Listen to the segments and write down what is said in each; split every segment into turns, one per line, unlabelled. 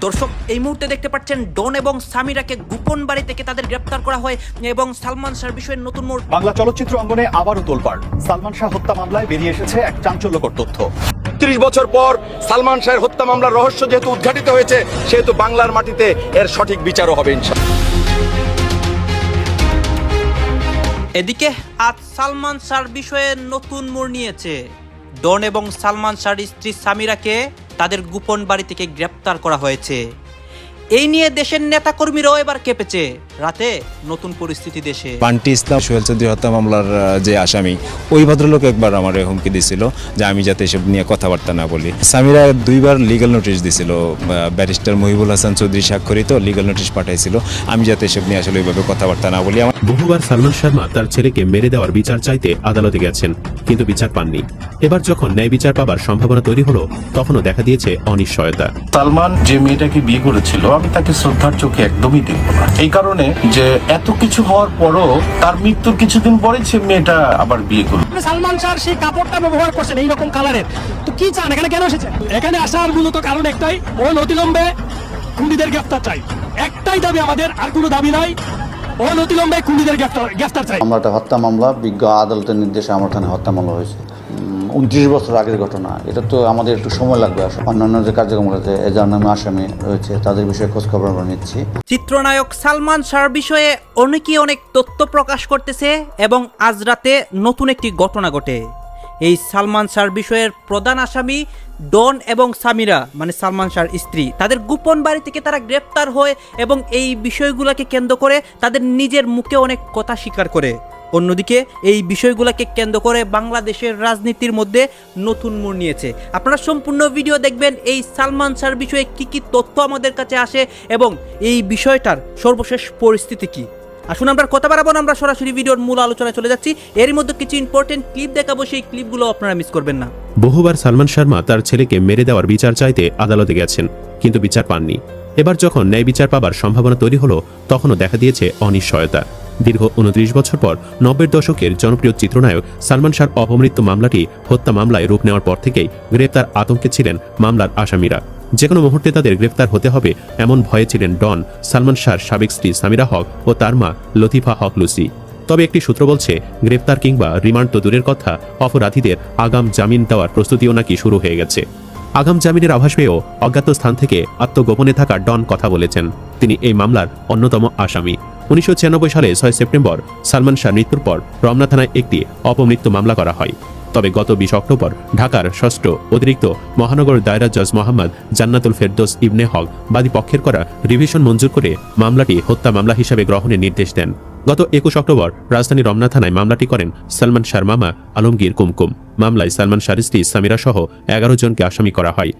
দর্শক এই মুহূর্তে দেখতে পাচ্ছেন ডন এবং সামিরাকে গোপন বাড়ি থেকে তাদের গ্রেপ্তার করা হয় এবং সালমান শাহর বিষয়ে নতুন মোড়
বাংলা চলচ্চিত্র অঙ্গনে আবারও তোলপাড়। সালমান শাহ হত্যা মামলায় বেরিয়ে এসেছে এক চাঞ্চল্যকর তথ্য।
ত্রিশ বছর পর সালমান শাহের হত্যা মামলার রহস্য যেহেতু উদ্ঘাটিত হয়েছে সেহেতু বাংলার মাটিতে এর সঠিক বিচারও হবে
এদিকে আজ সালমান শাহর বিষয়ে নতুন মোড় নিয়েছে। ডন এবং সালমান শাহর স্ত্রী সামিরাকে তাদের গোপন বাড়ি থেকে গ্রেপ্তার করা হয়েছে। এই নিয়ে দেশের নেতাকর্মীরাও এবার কেঁপেছে। রাতে নতুন পরিস্থিতি দেশে।
বান্টি ইসলাম সোহেল চৌধুরী হত্যা মামলার যে আসামি ওই ভদ্রলোক একবার আমার হুমকি দিছিল যে আমি যাতে এসব নিয়ে কথাবার্তা না বলি। সামিরা দুইবার লিগ্যাল নোটিশ দিছিল ব্যারিস্টার মহিবুল হাসান চৌধুরী স্বাক্ষরিত লিগাল নোটিশ পাঠাইছিল আমি যাতে এসব নিয়ে আসলে ওইভাবে কথাবার্তা না বলি। আমার
বহুবার সালমান শর্মা তার ছেলেকে মেরে দেওয়ার বিচার চাইতে আদালতে গেছেন কিন্তু বিচার পাননি। এবার যখন ন্যায় বিচার পাবার সম্ভাবনা তৈরি হলো তখনও দেখা দিয়েছে অনিশ্চয়তা।
সালমান যে মেয়েটাকে বিয়ে করেছিল আমি তাকে শ্রদ্ধার চোখে একদমই দেখব না। এই কারণে যে এত কিছু হওয়ার পরও তার মৃত্যুর কিছুদিন পরে সে মেয়েটা আবার বিয়ে করল।
সালমান সেই কাপড়টা ব্যবহার করছেন এইরকম কালারের। তো কি চান? এখানে কেন এসেছেন? এখানে আসার মূলত কারণ একটাই ও অতিলম্বে খুনিদের গ্রেফতার চাই। একটাই দাবি আমাদের আর কোনো দাবি নাই ও অতিলম্বে খুনিদের গ্রেফতার গ্রেফতার চাই।
মামলাটা হত্যা মামলা বিজ্ঞ আদালতের নির্দেশে আমার এখানে হত্যা মামলা হয়েছে। উনত্রিশ বছর আগের ঘটনা। এটা তো আমাদের একটু সময় লাগবে অন্যান্য যে কার্যক্রম রয়েছে এ যার নামে আসামি রয়েছে, তাদের বিষয়ে খোঁজখবর আমরা নিচ্ছি।
চিত্রনায়ক সালমান শাহর বিষয়ে অনেকেই অনেক তথ্য প্রকাশ করতেছে এবং আজ রাতে নতুন একটি ঘটনা ঘটে। এই সালমান শাহর বিষয়ের প্রধান আসামি ডন এবং সামিরা মানে সালমান শাহর স্ত্রী, তাদের গোপন বাড়ি থেকে তারা গ্রেপ্তার হয় এবং এই বিষয়গুলোকে কেন্দ্র করে তাদের নিজের মুখে অনেক কথা স্বীকার করে। অন্যদিকে এই বিষয়গুলোকে কেন্দ্র করে বাংলাদেশের রাজনীতির মধ্যে নতুন মোড় নিয়েছে। আপনারা সম্পূর্ণ ভিডিও দেখবেন এই সালমান শাহর বিষয়ে কি কি তথ্য আমাদের কাছে আসে এবং এই বিষয়টার সর্বশেষ পরিস্থিতি কি। আসুন আমরা কথা বাড়াবো না, আমরা সরাসরি ভিডিওর মূল আলোচনায় চলে যাচ্ছি। এর মধ্যে কিছু ইম্পর্টেন্ট ক্লিপ দেখাবো সেই ক্লিপগুলো আপনারা মিস করবেন না।
বহুবার সালমান শর্মা তার ছেলেকে মেরে দেওয়ার বিচার চাইতে আদালতে গেছেন কিন্তু বিচার পাননি। এবার যখন ন্যায় বিচার পাবার সম্ভাবনা তৈরি হলো তখনও দেখা দিয়েছে অনিশ্চয়তা। দীর্ঘ উনত্রিশ বছর পর নব্বের দশকের জনপ্রিয় চিত্রনায়ক সালমান শাহর অপমৃত্যু মামলাটি হত্যা মামলায় রূপ নেওয়ার পর থেকেই গ্রেপ্তার আতঙ্কে ছিলেন মামলার আসামিরা। যে কোনো মুহূর্তে তাদের গ্রেপ্তার হতে হবে এমন ভয়ে ছিলেন ডন, সালমান শাহর সাবেক স্ত্রী সামিরা হক ও তার মা লতিফা হক লুসি। তবে একটি সূত্র বলছে, গ্রেপ্তার কিংবা রিমান্ড তো দূরের কথা, অপরাধীদের আগাম জামিন দেওয়ার প্রস্তুতিও নাকি শুরু হয়ে গেছে। আগাম জামিনের আভাস পেয়েও অজ্ঞাত স্থান থেকে আত্মগোপনে থাকা ডন কথা বলেছেন। তিনি এই মামলার অন্যতম আসামি। উনিশশো ছিয়ানব্বই সালে ছয় সেপ্টেম্বর সালমান শাহ মৃত্যুর পর রমনা থানায় একটি অপমৃত্যু মামলা করা হয়। তবে গত বিশ অক্টোবর ঢাকার ষষ্ঠ অতিরিক্ত মহানগর দায়রা জজ মোহাম্মদ জান্নাতুল ফেরদোস ইবনে হক বাদী পক্ষের করা রিভিশন মঞ্জুর করে মামলাটি হত্যা মামলা হিসাবে গ্রহণের নির্দেশ দেন। গত একুশ অক্টোবর রাজধানী রমনা থানায় মামলাটি করেন সালমান শাহর মামা আলমগীর কুমকুম। মামলায় সালমান শাহর স্ত্রী সামিরা সহ এগারো জনকে আসামি করা হয়।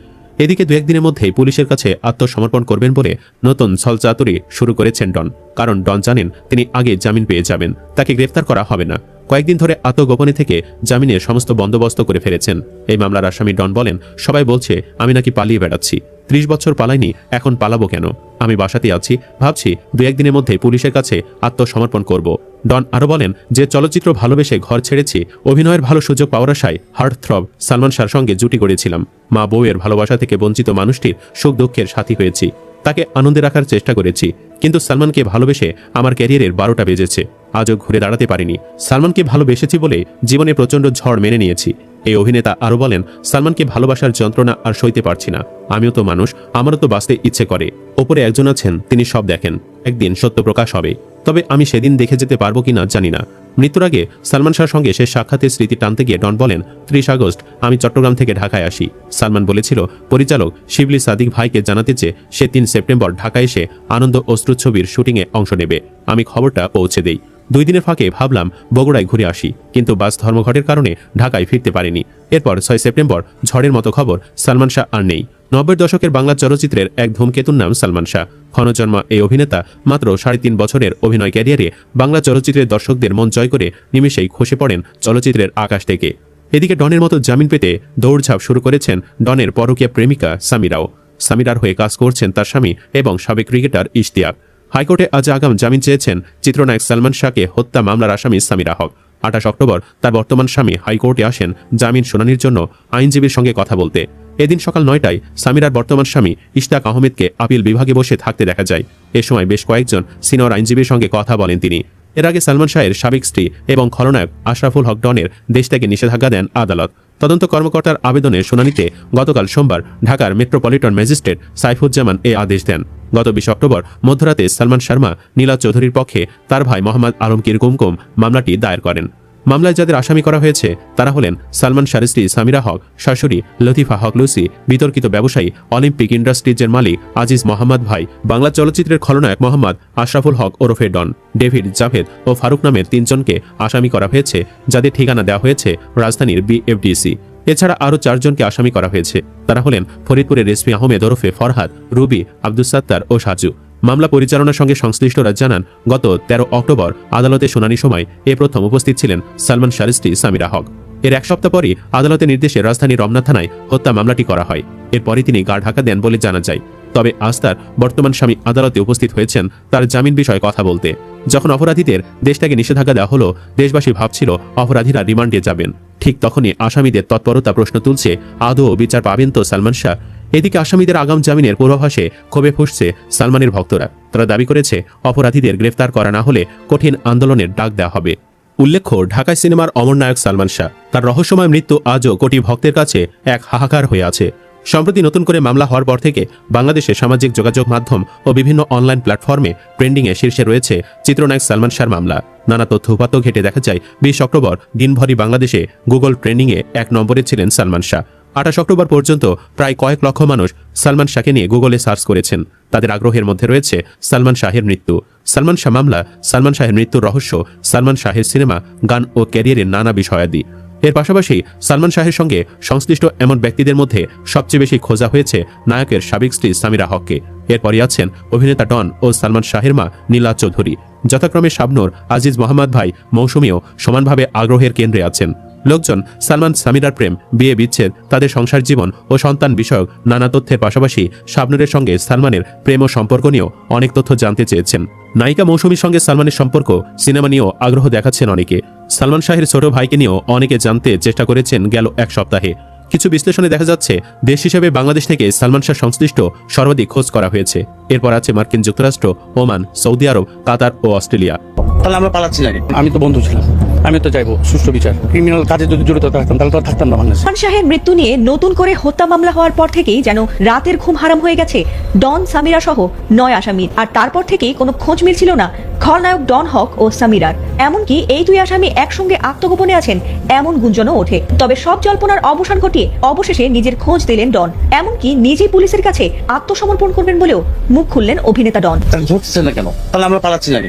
এদিকে দু একদিনের মধ্যেই পুলিশের কাছে আত্মসমর্পণ করবেন বলে নতুন ছলচাতুরি শুরু করেছেন ডন। কারণ ডন জানেন তিনি আগে জামিন পেয়ে যাবেন। তাকে গ্রেফতার করা হবে না। কয়েকদিন ধরে আত্মগোপনে থেকে জামিনের সমস্ত বন্দোবস্ত করে ফেলেছেন। এই মামলার আসামি ডন বলেন, সবাই বলছে, আমি নাকি পালিয়ে বেড়াচ্ছি। ত্রিশ বছর পালাইনি, এখন পালাবো কেন? আমি বাসাতে আছি। ভাবছি দু একদিনের মধ্যে পুলিশের কাছে আত্মসমর্পণ করব। ডন আরও বলেন যে চলচ্চিত্র ভালোবেসে ঘর ছেড়েছি, অভিনয়ের ভালো সুযোগ পাওয়ার আশায় হার্ট থ্রব সালমান শাহর সঙ্গে জুটি গড়েছিলাম। মা বউয়ের ভালোবাসা থেকে বঞ্চিত মানুষটির সুখ দুঃখের সাথী হয়েছি। তাকে আনন্দে রাখার চেষ্টা করেছি, কিন্তু সালমানকে ভালোবেসে আমার ক্যারিয়ারের বারোটা বেজেছে। আজও ঘুরে দাঁড়াতে পারিনি। সালমানকে ভালোবেসেছি বলে জীবনে প্রচণ্ড ঝড় মেনে নিয়েছি। এই অভিনেতা আরও বলেন, সালমানকে ভালোবাসার যন্ত্রণা আর সইতে পারছি না। আমিও তো মানুষ, আমারও তো বাঁচতে ইচ্ছে করে। ওপরে একজন আছেন, তিনি সব দেখেন। একদিন সত্য প্রকাশ হবে। তবে আমি সেদিন দেখে যেতে পারব কিনা জানি না। মৃত্যুর আগে সালমান শাহর সঙ্গে শেষ সাক্ষাতের স্মৃতি টানতে গিয়ে ডন বলেন, ত্রিশ আগস্ট, আমি চট্টগ্রাম থেকে ঢাকায় আসি। সালমান বলেছিল, পরিচালক শিবলি সাদিক ভাইকে জানাতে চেয়ে সে তিন সেপ্টেম্বর ঢাকায় এসে আনন্দ অশ্রু ছবির শুটিংয়ে অংশ নেবে। আমি খবরটা পৌঁছে দেই। দুই দিনের ফাঁকে ভাবলাম বগুড়ায় ঘুরে আসি, কিন্তু বাস ধর্মঘটের কারণে ঢাকায় ফিরতে পারিনি। এরপর ছয় সেপ্টেম্বর ঝড়ের মতো খবর সালমান শাহ আর নেই। নব্বই দশকের বাংলা চলচ্চিত্রের এক ধূমকেতুর নাম সালমান শাহ। ক্ষণজন্মা এই অভিনেতা মাত্র সাড়ে তিন বছরের অভিনয় ক্যারিয়ারে বাংলা চলচ্চিত্রের দর্শকদের মন জয় করে নিমেষেই খসে পড়েন চলচ্চিত্রের আকাশ থেকে। এদিকে ডনের মতো জামিন পেতে দৌড়ঝাঁপ শুরু করেছেন ডনের পরকীয়া প্রেমিকা সামিরাও। সামিরার হয়ে কাজ করছেন তার স্বামী এবং সাবেক ক্রিকেটার ইশতিয়াক। হাইকোর্টে আজ আগাম জামিন চেয়েছেন চিত্রনায়ক সালমান শাহকে হত্যা মামলার আসামি সামিরা হক। আঠাশ অক্টোবর তার বর্তমান স্বামী হাইকোর্টে আসেন জামিন শুনানির জন্য আইনজীবীর সঙ্গে কথা বলতে। এদিন সকাল নয়টায় সামিরার বর্তমান স্বামী ইশতাক আহমেদকে আপিল বিভাগে বসে থাকতে দেখা যায়। এ সময় বেশ কয়েকজন সিনিয়র আইনজীবীর সঙ্গে কথা বলেন তিনি। এর আগে সালমান শাহের সাবেক স্ত্রী এবং খলনায়ক আশরাফুল হক ডনের দেশ থেকে নিষেধাজ্ঞা দেন আদালত। তদন্ত কর্মকর্তার আবেদনের শুনানিতে গতকাল সোমবার ঢাকার মেট্রোপলিটন ম্যাজিস্ট্রেট সাইফুজ্জামান এ আদেশ দেন। গত বিশ অক্টোবর মধ্যরাতে সালমান শর্মা, নীলা চৌধুরীর পক্ষে তার ভাই মোহাম্মদ আলমগীর গুমকুম মামলাটি দায়ের করেন। মামলায় যাদের আসামি করা হয়েছে, তারা হলেন সালমান শাহের স্ত্রী সামিরা হক শাশুড়ি লতিফা হক লুসি, বিতর্কিত ব্যবসায়ী, অলিম্পিক ইন্ডাস্ট্রিজের মালিক, আজিজ মোহাম্মদ ভাই, বাংলা চলচ্চিত্রের খলনায়ক মোহাম্মদ আশরাফুল হক ওরফে ডন, ডেভিড জাভেদ ও ফারুক নামের তিনজনকে আসামি করা হয়েছে, যাদের ঠিকানা দেওয়া হয়েছে রাজধানীর বিএফডিসি। এছাড়া আরও চারজনকে আসামি করা হয়েছে। তারা হলেন ফরিদপুরের রেসপি আহমেদ ওরফে ফরহাদ, রুবি আব্দুল সাত্তার ও সাজু। মামলা পরিচালনার সঙ্গে সংশ্লিষ্টরা জানান, গত তেরো অক্টোবর আদালতে শুনানি সময় এ প্রথম উপস্থিত ছিলেন সালমান শারিস্টি সামিরা হক। এর এক সপ্তাহ পরই আদালতের নির্দেশে রাজধানীর রমনা থানায় হত্যা মামলাটি করা হয়। এরপরই তিনি গা ঢাকা দেন বলে জানা যায়। তবে আস্তার বর্তমান স্বামী আদালতে উপস্থিত হয়েছেন তার জামিন বিষয়ে কথা বলতে। যখন অপরাধীদের দেশ থেকে নিষেধাজ্ঞা দেওয়া হলো, দেশবাসী ভাবছিল অপরাধীরা রিমান্ডে যাবেন। ঠিক তখনই আসামিদের তৎপরতা প্রশ্ন তুলছে আদৌ বিচার পাবেন তো সালমান শাহ? এদিকে আসামিদের আগাম জামিনের পূর্বাভাসে ক্ষোভে ফুসছে সালমানের ভক্তরা। তারা দাবি করেছে, অপরাধীদের গ্রেফতার করা না হলে কঠিন আন্দোলনের ডাক দেওয়া হবে। উল্লেখ্য, ঢাকায় সিনেমার অমর নায়ক সালমান শাহ। তার রহস্যময় মৃত্যু আজও কোটি ভক্তের কাছে এক হাহাকার হয়ে আছে। সম্প্রতি নতুন করে মামলা হওয়ার পর থেকে বাংলাদেশে সামাজিক যোগাযোগ মাধ্যম ও বিভিন্ন অনলাইন প্ল্যাটফর্মে ট্রেন্ডিংয়ে শীর্ষে রয়েছে চিত্রনায়ক সালমান শাহর মামলা। নানা তথ্য উপাত্ত ঘেটে দেখা যায়, বিশ অক্টোবর দিনভরই বাংলাদেশে গুগল ট্রেন্ডিংয়ে এক নম্বরে ছিলেন সালমান শাহ। আঠাশ অক্টোবর পর্যন্ত প্রায় কয়েক লক্ষ মানুষ সালমান শাহকে নিয়ে গুগলে সার্চ করেছেন। তাদের আগ্রহের মধ্যে রয়েছে সালমান শাহের মৃত্যু। সালমান শাহ মামলা, সালমান শাহের মৃত্যুর রহস্য, সালমান শাহের সিনেমা, গান ও ক্যারিয়ারের নানা বিষয়াদি। এর পাশাপাশি সালমান শাহের সঙ্গে সংশ্লিষ্ট এমন ব্যক্তিদের মধ্যে সবচেয়ে বেশি খোঁজা হয়েছে নায়কের সাবেক স্ত্রী সামিরা হককে। এরপরই আছেন অভিনেতা ডন ও সালমান শাহের মা নীলা চৌধুরী। যথাক্রমে শাবনুর, আজিজ মোহাম্মদ ভাই মৌসুমীও সমানভাবে আগ্রহের কেন্দ্রে আছেন। লোকজন সালমান, সামিরার প্রেম, বিয়ে বিচ্ছেদ, তাদের সংসার জীবন ও সন্তান বিষয়ক নানা তথ্যের পাশাপাশি শাবনুরের সঙ্গে সালমানের প্রেম ও সম্পর্ক নিয়েও অনেক তথ্য জানতে চেয়েছেন। নায়িকা মৌসুমীর সঙ্গে সালমানের সম্পর্ক, সিনেমা নিয়েও আগ্রহ দেখাচ্ছেন অনেকে। সালমান শাহের ছোট ভাইকে নিয়েও অনেকে জানতে চেষ্টা করেছেন গেল এক সপ্তাহে। কিছু বিশ্লেষণে দেখা যাচ্ছে, দেশ হিসেবে বাংলাদেশ থেকে সালমান শাহ সংশ্লিষ্ট সর্বাধিক খোঁজ করা হয়েছে। এরপর আছে মার্কিন যুক্তরাষ্ট্র, ওমান, সৌদি আরব, কাতার ও অস্ট্রেলিয়া।
তাহলে আমরা পালাচ্ছি আমি তো বন্ধু ছিলাম। আমি তো চাইব সুষ্ঠু বিচার। ক্রিমিনাল কাজে যদি জড়িত থাকতাম তাহলে তো আর থাকতাম না বাংলাদেশে।
সালমান শাহের মৃত্যু নিয়ে নতুন করে হত্যা মামলা হওয়ার পর থেকেই যেন রাতের ঘুম হারাম হয়ে গেছে ডন সামিরা সহ নয় আসামির আর তারপর থেকেই কোনো খোঁজ মিলছিল না খলনায়ক ডন হক ও সামিরার। এমনকি এই দুই আসামি একসঙ্গে আত্মগোপনে আছেন এমন গুঞ্জনও ওঠে। তবে সব জল্পনার অবসান ঘটিয়ে অবশেষে নিজের খোঁজ দিলেন ডন। এমনকি নিজেই পুলিশের কাছে আত্মসমর্পণ করবেন বলেও মুখ খুললেন অভিনেতা ডন।
তাহলে ধরতেছে না কেন তাহলে আমরা পালাচ্ছি না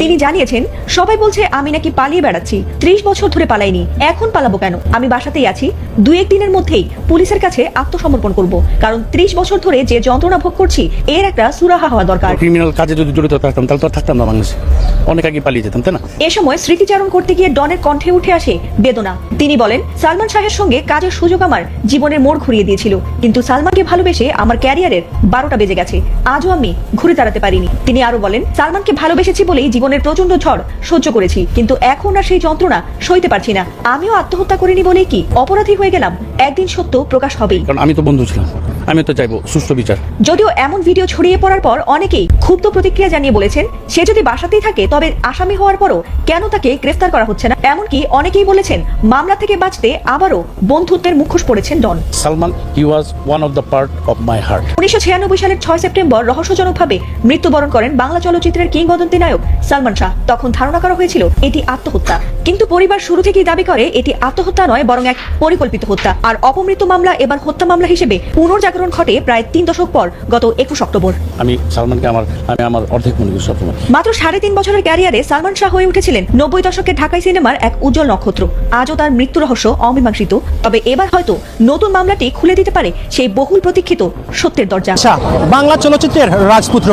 তিনি জানিয়েছেন সবাই বলছে আমি নাকি পালিয়ে বেড়াচ্ছি। ত্রিশ বছর ধরে পালাইনি। এখন পালাবো কেন? আমি বাসাতেই আছি। দু এক দিনের মধ্যেই পুলিশের কাছে আত্মসমর্পণ করব। কারণ ত্রিশ বছর ধরে যে যন্ত্রণা ভোগ করছি এর একটা সুরাহা হওয়া দরকার।
ক্রিমিনাল কাজে যদি জড়িত থাকতাম তাহলে তো থাকতাম না বাংলাদেশে অনেক আগে পালিয়ে যেতাম তাই না?
এ সময় স্মৃতিচারণ করতে গিয়ে ডনের কণ্ঠে উঠে আসে বেদনা। তিনি বলেন সালমান শাহের সঙ্গে কাজের সুযোগ আমার জীবনের মোড় ঘুরিয়ে দিয়েছিল কিন্তু সালমানকে ভালোবেসে আমার ক্যারিয়ারের বারোটা বেজে গেছে। আজও আমি ঘুরে দাঁড়াতে পারিনি। তিনি আরও বলেন সালমানকে ভালোবেসেছি বলেই জীবনের প্রচণ্ড ঝড় সহ্য করেছি কিন্তু এখন আর সেই যন্ত্রণা সইতে পারছি না। আমিও আত্মহত্যা করিনি বলেই কি অপরাধী হয়ে গেলাম? একদিন সত্য প্রকাশ হবেই।
কারণ আমি তো বন্ধু ছিলাম। আমি তো চাইব সুষ্ঠু বিচার।
যদিও এমন ভিডিও ছড়িয়ে পড়ার পর অনেকেই ক্ষুব্ধ প্রতিক্রিয়া জানিয়ে বলেছেন সে যদি বাসাতেই থাকে তবে আসামি হওয়ার পরও কেন তাকে গ্রেফতার করা হচ্ছে না? এমনকি অনেকেই বলেছেন মামলা থেকে বাঁচতে আবারও বন্ধুত্বের মুখোশ পড়েছেন Don.
Salman he was one of the part of my heart
উনিশশো ছিয়ানব্বই সালের ছয় সেপ্টেম্বর রহস্যজনকভাবে মৃত্যুবরণ করেন বাংলা চলচ্চিত্রের কিংবদন্তি নায়ক সালমান শাহ। তখন ধারণা করা হয়েছিল এটি আত্মহত্যা। কিন্তু পরিবার শুরু থেকেই দাবি করে এটি আত্মহত্যা নয় বরং এক পরিকল্পিত হত্যা। আর অপমৃত্যু মামলা এবার হত্যা মামলা হিসেবে পুনর্জাগরণ ঘটে প্রায় তিন দশক পর গত একুশ অক্টোবর।
আমি সালমানকে আমার আমি আমার অর্ধেক মনে করি সবসময়।
মাত্র সাড়ে তিন বছরের ক্যারিয়ারে সালমান শাহ হয়ে উঠেছিলেন নব্বই দশকের ঢাকাই সিনেমার এক উজ্জ্বল নক্ষত্র। আজও তার মৃত্যু রহস্য অমীমাংসিত। তবে এবার হয়তো নতুন মামলাটি খুলে দিতে পারে সেই বহুল প্রতীক্ষিত সত্যের দরজা।
আচ্ছা বাংলা চলচ্চিত্রের রাজপুত্র,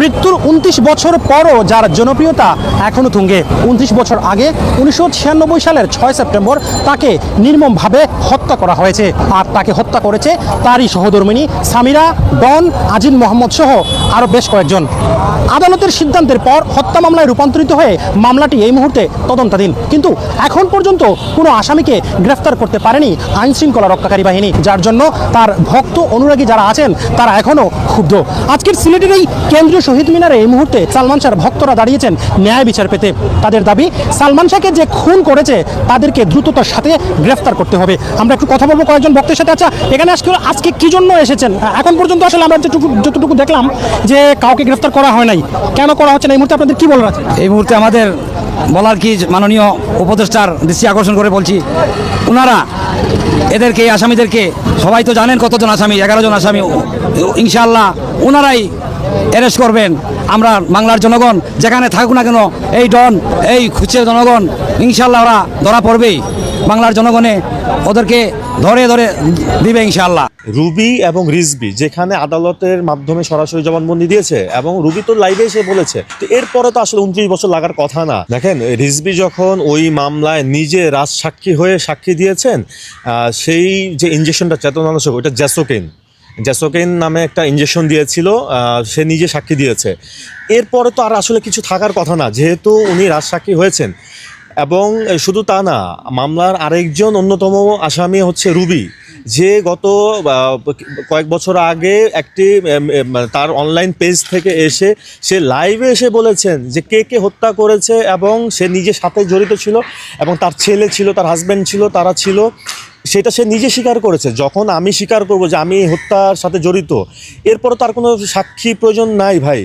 মৃত্যুর উনত্রিশ বছর পরও যার জনপ্রিয়তা এখনও তুঙ্গে। উনত্রিশ বছর আগে উনিশশো ছিয়ানব্বই সালের ছয় সেপ্টেম্বর তাকে নির্মমভাবে হত্যা করা হয়েছে। আর তাকে হত্যা করেছে তারই সহধর্মিনী সামিরা ডন আজিন মোহাম্মদ সহ আরও বেশ কয়েকজন। আদালতের সিদ্ধান্তের পর হত্যা মামলায় মামলায় রূপান্তরিত হয়ে মামলাটি এই মুহূর্তে তদন্তাধীন। কিন্তু এখন পর্যন্ত কোনো আসামিকে গ্রেফতার করতে পারেনি আইন শৃঙ্খলা রক্ষাকারী বাহিনী, যার জন্য তার ভক্ত অনুরাগী যারা আছেন, তারা এখনও ক্ষুব্ধ। আজকের সিলেটের এই কেন্দ্রীয় শহীদ মিনারে এই মুহূর্তে সালমান শাহর ভক্তরা দাঁড়িয়েছেন ন্যায় বিচার পেতে। তাদের দাবি, সালমান শাহকে যে খুন করেছে, তাদেরকে দ্রুততার সাথে গ্রেফতার করতে হবে। আমরা একটু কথা বলব কয়েকজন ভক্তের সাথে। আচ্ছা এখানে আজকে আজকে কি জন্য এসেছেন? এখন পর্যন্ত আসলে আমরা যেটুকু যতটুকু দেখলাম যে কাউকে গ্রেফতার করা হয় নাই। কেন করা হচ্ছে না? এই মুহূর্তে আপনাদের কি বলার
এই মুহূর্তে আমাদের বলার কি মাননীয় উপদেষ্টার দৃষ্টি আকর্ষণ করে বলছি ওনারা এদেরকে আসামিদেরকে, সবাই তো জানেন কতজন আসামি, এগারো জন আসামি ইনশাল্লাহ ওনারাই অ্যারেস্ট করবেন। আমরা বাংলার জনগণ যেখানে থাকুক না কেন, এই ডন, এই খুচে জনগণ, ইনশাআল্লাহ ওরা ধরা পড়বেই। বাংলার জনগণে ওদেরকে ধরে ধরে দিবে ইনশাআল্লাহ।
রুবি এবং রিজবি যেখানে আদালতের মাধ্যমে সরাসরি জবানবন্দি দিয়েছে এবং রুবি তো লাইভে এসে বলেছে। তো এরপরে তো আসলে উনত্রিশ বছর লাগার কথা না। দেখেন রিজবি যখন ওই মামলায় নিজে রাজ সাক্ষী হয়ে সাক্ষী দিয়েছেন সেই যে ইঞ্জেকশনটা চেতনানাশক ওইটা জ্যাসোকেন। জ্যাসোকেন নামে একটা ইঞ্জেকশন দিয়েছিল সে নিজে সাক্ষী দিয়েছে। এরপরে তো আর আসলে কিছু থাকার কথা না, যেহেতু উনি রাজ সাক্ষী হয়েছেন। এবং শুধু তা না, মামলার আরেকজন অন্যতম আসামি হচ্ছে রুবি, যে গত কয়েক বছর আগে একটি তার অনলাইন পেজ থেকে এসে সে লাইভে এসে বলেছেন যে কে কে হত্যা করেছে এবং সে নিজে সাথে জড়িত ছিল এবং তার ছেলে ছিল, তার হাজব্যান্ড ছিল, তারা ছিল। সেটা সে নিজে স্বীকার করেছে। যখন আমি স্বীকার করব যে আমি হত্যার সাথে জড়িত, এরপরও তার কোনো সাক্ষী প্রয়োজন নাই ভাই।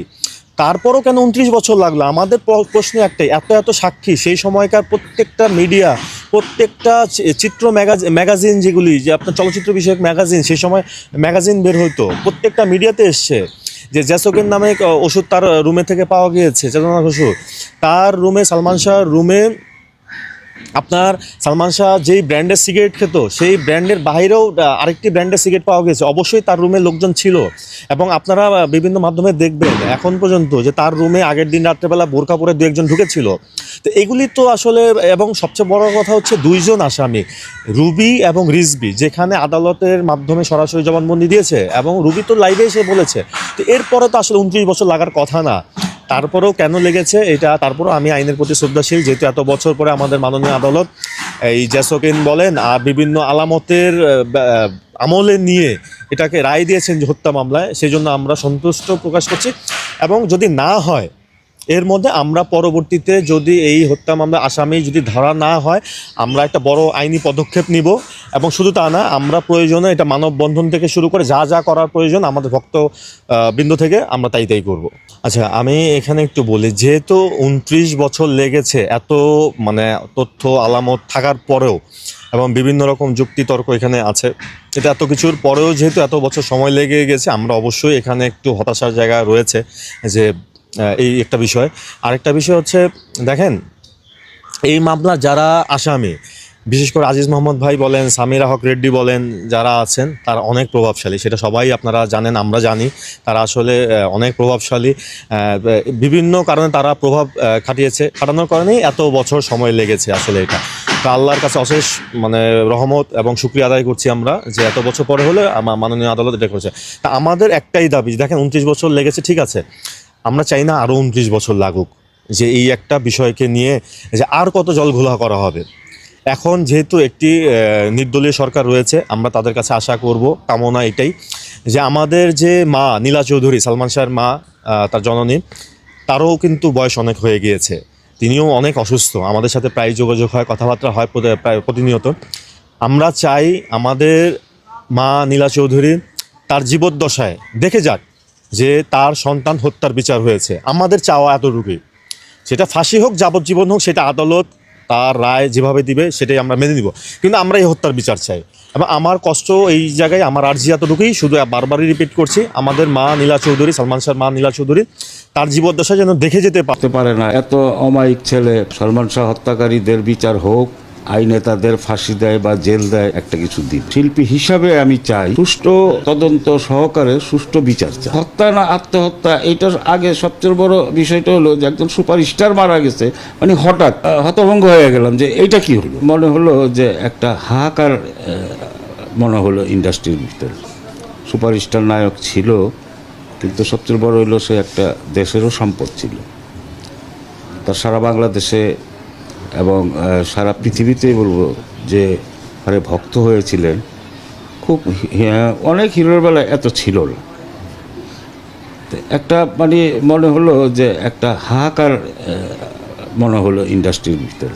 তারপরও কেন উনত্রিশ বছর লাগল? আমাদের প্রশ্ন একটাই, এত এত সাক্ষী, সেই সময়কার প্রত্যেকটা মিডিয়া প্রত্যেকটা চিত্র ম্যাগাজিন ম্যাগাজিন যেগুলি, যে আপনার চলচ্চিত্র বিষয়ক ম্যাগাজিন, সেই সময় ম্যাগাজিন বের হইতো, প্রত্যেকটা মিডিয়াতে এসছে যে জ্যাসকের নামে ওষুধ তার রুমে থেকে পাওয়া গিয়েছে চেতনা ঘোষ তার রুমে, সালমান শাহর রুমে আপনার সালমান শাহ যেই ব্র্যান্ডের সিগারেট খেত, সেই ব্র্যান্ডের বাইরেও আরেকটি ব্র্যান্ডের সিগারেট পাওয়া গেছে। অবশ্যই তার রুমে লোকজন ছিল এবং আপনারা বিভিন্ন মাধ্যমে দেখবেন এখন পর্যন্ত যে তার রুমে আগের দিন রাত্রেবেলা বোরকা পরে দু একজন ঢুকেছিল। তো এগুলি তো আসলে, এবং সবচেয়ে বড় কথা হচ্ছে দুইজন আসামি, রুবি এবং রিজবি যেখানে আদালতের মাধ্যমে সরাসরি জবানবন্দি দিয়েছে এবং রুবি তো লাইভে এসে বলেছে। তো এরপরে তো আসলে উনত্রিশ বছর লাগার কথা না। তারপরেও কেন লেগেছে এটা? তারপরেও আমি আইনের প্রতি শ্রদ্ধাশীল, যেহেতু এত বছর পরে আমাদের মাননীয় আদালত এই জ্যাসোকেন বলেন, আর বিভিন্ন আলামতের আমলে নিয়ে এটাকে রায় দিয়েছেন যে হত্যা মামলায় সেই জন্য আমরা সন্তুষ্ট প্রকাশ করছি। এবং যদি না হয় এর মধ্যে আমরা পরবর্তীতে যদি এই হত্যা মামলা আসামি যদি ধরা না হয়, আমরা একটা বড় আইনি পদক্ষেপ নিব। এবং শুধু তা না, আমরা প্রয়োজনে এটা মানববন্ধন থেকে শুরু করে যা যা করার প্রয়োজন আমাদের ভক্ত বৃন্দ থেকে আমরা তাই তাই করব। আচ্ছা আমি এখানে একটু বলি, যেহেতু উনত্রিশ বছর লেগেছে এত মানে তথ্য আলামত থাকার পরেও এবং বিভিন্ন রকম যুক্তি তর্ক এখানে আছে, এটা এত কিছুর পরেও যেহেতু এত বছর সময় লেগে গেছে, আমরা অবশ্যই এখানে একটু হতাশার জায়গা রয়েছে যে এই একটা বিষয়। আরেকটা বিষয় হচ্ছে, দেখেন, এই মামলা যারা আসামি, বিশেষ করে আজিজ মোহাম্মদ ভাই বলেন, সামিরা হক রেড্ডি বলেন, যারা আছেন, তারা অনেক প্রভাবশালী। সেটা সবাই আপনারা জানেন, আমরা জানি। তারা আসলে অনেক প্রভাবশালী। বিভিন্ন কারণে তারা প্রভাব খাটিয়েছে। খাটানোর কারণেই এত বছর সময় লেগেছে আসলে এটা। তো আল্লাহর কাছে অশেষ মানে রহমত এবং শুক্রিয়া আদায় করছি আমরা যে এত বছর পরে হলে মাননীয় আদালত এটা করেছে। তা আমাদের একটাই দাবি, দেখেন, উনত্রিশ বছর লেগেছে, ঠিক আছে। আমরা চাই না আরও উনত্রিশ বছর লাগুক, যে এই একটা বিষয়কে নিয়ে যে আর কত জল ঘোলা করা হবে। এখন যেহেতু একটি নির্দলীয় সরকার রয়েছে, আমরা তাদের কাছে আশা করব, কামনা এটাই, যে আমাদের যে মা নীলা চৌধুরী, সালমান শাহর মা তার জননী, তারও কিন্তু বয়স অনেক হয়ে গিয়েছে। তিনিও অনেক অসুস্থ, আমাদের সাথে প্রায় যোগাযোগ হয়, কথাবার্তা হয় প্রায় প্রতিনিয়ত। আমরা চাই আমাদের মা নীলা চৌধুরী তার জীবদ্দশায়, দেখে যাক যে তার সন্তান হত্যার বিচার হয়েছে। আমাদের চাওয়া এতটুকুই। সেটা ফাঁসি হোক, যাবজ্জীবন হোক, সেটা আদালত তার রায় যেভাবে দিবে, সেটাই আমরা মেনে নিব। কিন্তু আমরা এই হত্যার বিচার চাই। এবং আমার কষ্ট এই জায়গায়, আমার আর্জি এতটুকুই, শুধু বারবারই রিপিট করছি, আমাদের মা নীলা চৌধুরী, সালমান শাহর মা নীলা চৌধুরী, তার জীবদ্দশা যেন দেখে যেতে
পারতে পারে না। এত অমায়িক ছেলে, সলমান শাহ হত্যাকারীদের বিচার হোক আইনে তাদের ফাঁসি দেয় বা জেল দেয় একটা কিছু দিন। শিল্পী হিসাবে আমি চাই সুষ্ঠু তদন্ত সহকারে সুষ্ঠু বিচার চাই। হত্যা না আত্মহত্যা, এটার আগে সবচেয়ে বড় বিষয়টা হলো যে একজন সুপারস্টার মারা গেছে মানে হঠাৎ হতভঙ্গ হয়ে গেলাম যে এইটা কি হলো? মনে হলো যে একটা হাহাকার মনে হলো ইন্ডাস্ট্রির ভিতরে। সুপারস্টার নায়ক ছিল, কিন্তু সবচেয়ে বড় হলো সে একটা দেশেরও সম্পদ ছিল। তার সারা বাংলাদেশে এবং সারা পৃথিবীতেই বলব যে আরে ভক্ত হয়েছিলেন, খুব অনেক হিরোর বেলা এত ছিল না। একটা মানে মনে হলো যে, একটা হাহাকার মনে হলো ইন্ডাস্ট্রির ভিতরে।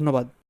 ধন্যবাদ।